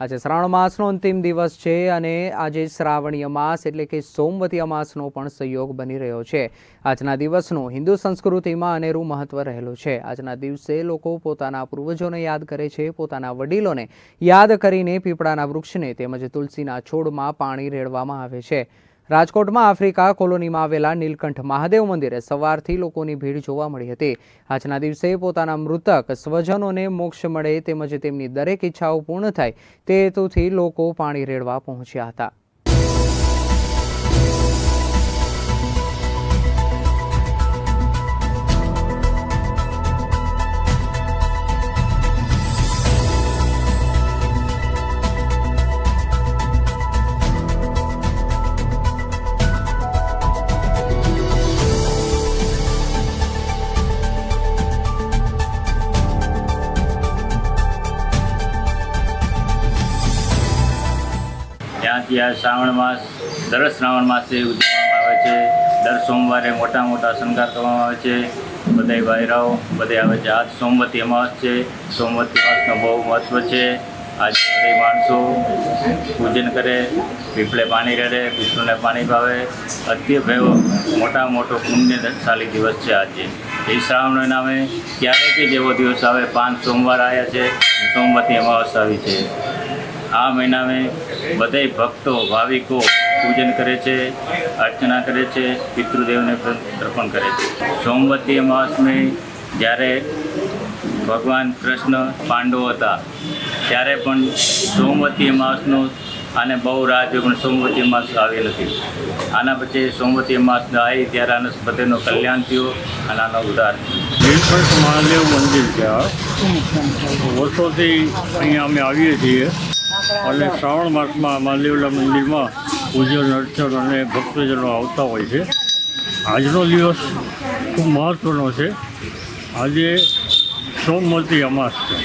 આજે શ્રાવણ માસનો અંતિમ દિવસ છે અને આજે શ્રાવણી અમાસ એટલે કે સોમવતી અમાસનો પણ સંયોગ બની રહ્યો છે. આજના દિવસનું હિન્દુ સંસ્કૃતિમાં અનેરું મહત્વ રહેલું છે. આજના દિવસે લોકો પોતાના પૂર્વજોને યાદ કરે છે, પોતાના વડીલોને યાદ કરીને પીપળાના વૃક્ષને તેમજ તુલસીના છોડમાં પાણી રેડવામાં આવે છે. રાજકોટમાં આફ્રિકા કોલોનીમાં આવેલા નીલકંઠ મહાદેવ મંદિરે સવારથી લોકોની ભીડ જોવા મળી હતી. આજના દિવસે પોતાના મૃતક સ્વજનોને મોક્ષ મળે તેમજ તેમની દરેક ઈચ્છાઓ પૂર્ણ થાય તે હેતુથી લોકો પાણી રેડવા પહોંચ્યા હતા. ત્યાંથી આ શ્રાવણ માસ, દર શ્રાવણ માસે ઉજવવામાં આવે છે. દર સોમવારે મોટા મોટા શણગાર કરવામાં આવે છે. બધાય ભાઈરાઓ બધે આવે છે. આજ સોમવતી અમાસ છે. સોમવતી માસનો બહુ મહત્ત્વ છે. આજે બધા માણસો પૂજન કરે, પીપળે પાણી રેડે વિષ્ણુને પાણી પાવે ભયો મોટા મોટો પુણ્યશાળી દિવસ છે આજે. એ શ્રાવણ નામે ક્યારેક જેવો દિવસ આવે. પાંચ સોમવાર આવ્યા છે. સોમવતી અમાસ આવી છે. આ મહિનામાં બધાય ભક્તો, ભાવિકો પૂજન કરે છે, અર્ચના કરે છે, પિતૃદેવને પણ તર્પણ કરે છે. સોમવતી અમાસમાં જ્યારે ભગવાન કૃષ્ણ પાંડવો હતા, ત્યારે પણ સોમવતી અમાસનો આને બહુ રાહ પણ સોમવતી અમાસ આવી નથી આના પછી સોમવતી અમાસ આવી, ત્યારે આના બધાનું કલ્યાણ થયું અને આનો ઉદ્ધાર નીલકંઠ મહાદેવ મંદિર છે વર્ષોથી અહીંયા અમે આવીએ છીએ. અને શ્રાવણ માસમાં મહાદેવના મંદિરમાં પૂજન અર્ચન અને ભક્તજનો આવતા હોય છે. આજનો દિવસ ખૂબ મહત્ત્વનો છે. આજે સોમવતી અમાસ છે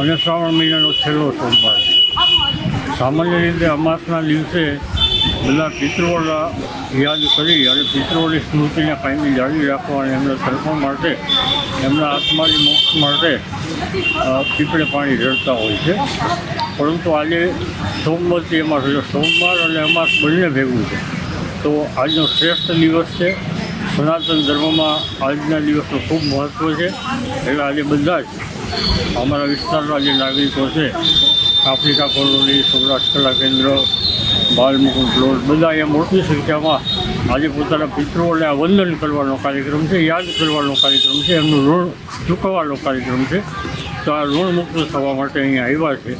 અને શ્રાવણ મહિનાનો છેલ્લો સોમવાર છે. સામાન્ય રીતે અમાસના દિવસે બધા પિતૃઓના યાદ કરી અને પિત્રોની સ્મૃતિને કાયમી જાળવી રાખવા અને એમના તર્પણ માટે, એમના આત્માની મોક્ષ માટે પીપળે પાણી રડતા હોય છે. પરંતુ આજે સોમવતી એમાં એટલે સોમવાર અને અમાસ બંને ભેગું છે. તો આજનો શ્રેષ્ઠ દિવસ છે. સનાતન ધર્મમાં આજના દિવસનું ખૂબ મહત્ત્વ છે. એટલે આજે બધા જ અમારા વિસ્તારના જે નાગરિકો છે, આફ્રિકા કોલોની, સૌરાષ્ટ્ર કલા કેન્દ્ર, બાલમુકુંદ પ્લોટ બધા અહીંયા મોટી સંખ્યામાં આજે પોતાના પિતૃઓને આ વંદન કરવાનો કાર્યક્રમ છે, યાદ કરવાનો કાર્યક્રમ છે, એમનું ઋણ ચૂકવવાનો કાર્યક્રમ છે. તો આ ઋણ મુક્ત થવા માટે અહીંયા આવ્યા છે.